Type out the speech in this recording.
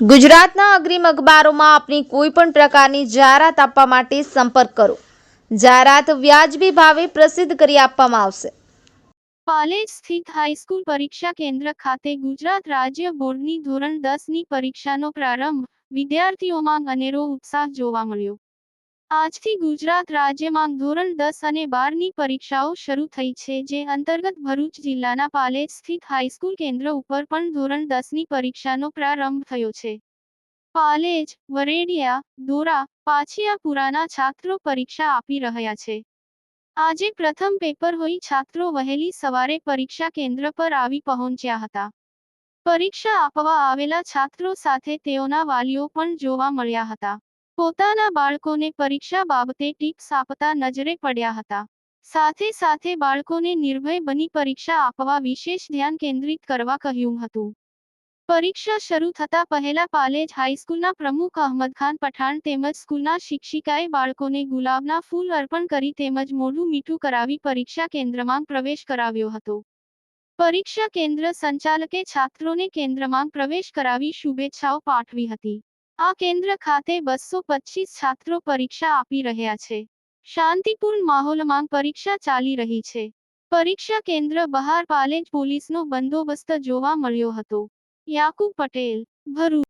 ગુજરાતના અગ્રીમ અખબારોમાં આપની કોઈ પણ પ્રકારની જાહેરાત આપવા માટે સંપર્ક કરો. જાહેરાત વ્યાજબી ભાવે પ્રસિદ્ધ કરી આપવામાં આવશે. પાલેજ સ્થિત હાઈસ્કૂલ પરીક્ષા કેન્દ્ર ખાતે ગુજરાત રાજ્ય બોર્ડની ધોરણ દસની પરીક્ષાનો પ્રારંભ વિદ્યાર્થીઓમાં અનેરો ઉત્સાહ જોવા મળ્યો. આજથી ગુજરાત રાજ્યમાં ધોરણ દસ અને બારની પરીક્ષાઓ શરૂ થઈ છે, જે અંતર્ગત ભરૂચ જિલ્લાના પાલેજ સ્થિત હાઈસ્કૂલ કેન્દ્ર ઉપર પણ ધોરણ દસની પરીક્ષાનો પ્રારંભ થયો છે. પાલેજ, વરેડિયા, દોરા પાછિયાપુરાના છાત્રો પરીક્ષા આપી રહ્યા છે. આજે પ્રથમ પેપર હોઈ છાત્રો વહેલી સવારે પરીક્ષા કેન્દ્ર પર આવી પહોંચ્યા હતા. પરીક્ષા આપવા આવેલા છાત્રો સાથે તેઓના વાલીઓ પણ જોવા મળ્યા હતા. પોતાના બાળકોને પરીક્ષા બાબતે ટિપ્સ આપતા નજરે પડ્યા હતા. સાથે સાથે બાળકોને નિર્ભય બની પરીક્ષા આપવા વિશેષ ધ્યાન કેન્દ્રિત કરવા કહ્યું હતું. પરીક્ષા શરૂ થતા પહેલા પાલેજ હાઈસ્કૂલના પ્રમુખ અહમદ ખાન પઠાણ તેમજ સ્કૂલના શિક્ષિકાએ બાળકોને ગુલાબના ફૂલ અર્પણ કરી તેમજ મોઢું મીઠું કરાવી પરીક્ષા કેન્દ્રમાં પ્રવેશ કરાવ્યો હતો. પરીક્ષા કેન્દ્ર સંચાલકે છાત્રોને કેન્દ્રમાં પ્રવેશ કરાવી શુભેચ્છાઓ પાઠવી હતી. આ કેન્દ્ર ખાતે બસો પચીસ છાત્રો પરીક્ષા આપી રહ્યા છે. શાંતિપૂર્ણ માહોલમાં પરીક્ષા ચાલી રહી છે. પરીક્ષા કેન્દ્ર બહાર પાલેજ પોલીસનો બંદોબસ્ત જોવા મળ્યો હતો. યાકુબ પટેલ, ભરૂચ.